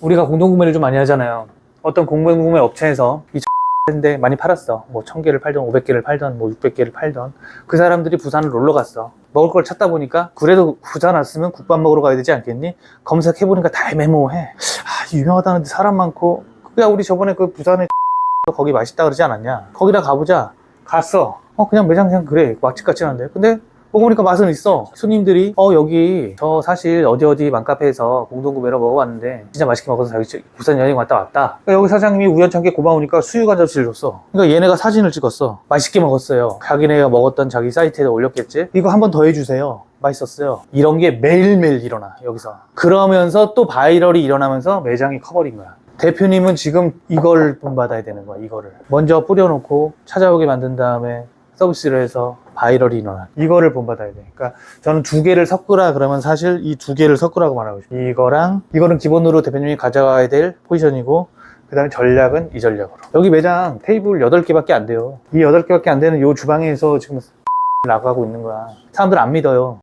우리가 공동구매를 좀 많이 하잖아요. 어떤 공동구매 업체에서 이 인데 많이 팔았어. 뭐 1000개를 팔던 500개를 팔던 뭐 600개를 팔던 그 사람들이 부산을 놀러 갔어. 먹을 걸 찾다 보니까 그래도 부산 왔으면 국밥 먹으러 가야 되지 않겠니? 검색해 보니까 다 애매모호해. 아, 유명하다는데 사람 많고 야 우리 저번에 그 부산에 거기 맛있다 그러지 않았냐? 거기다 가보자. 갔어. 어 그냥 매장 그냥 그래 맛집 같진 않은데. 근데 먹어보니까 맛은 있어. 손님들이 어 여기 저 사실 어디 어디 맘카페에서 공동구매로 먹어봤는데 진짜 맛있게 먹어서 자기 집- 부산 여행 왔다 왔다. 그러니까 여기 사장님이 우연찮게 고마우니까 수육 한 접시를 줬어. 그러니까 얘네가 사진을 찍었어. 맛있게 먹었어요. 자기네가 먹었던 자기 사이트에 올렸겠지. 이거 한 번 더 해주세요. 맛있었어요. 이런 게 매일매일 일어나 여기서. 그러면서 또 바이럴이 일어나면서 매장이 커버린 거야. 대표님은 지금 이걸 본받아야 되는 거야, 이거를. 먼저 뿌려놓고 찾아오게 만든 다음에 서비스를 해서 바이럴이 일어나. 이거를 본받아야 돼. 그러니까 저는 두 개를 섞으라 그러면 사실 이 두 개를 섞으라고 말하고 싶어요. 이거랑, 이거는 기본으로 대표님이 가져가야 될 포지션이고, 그 다음에 전략은 이 전략으로. 여기 매장 테이블 8개밖에 안 돼요. 이 8개밖에 안 되는 이 주방에서 지금 나가고 있는 거야. 사람들 안 믿어요.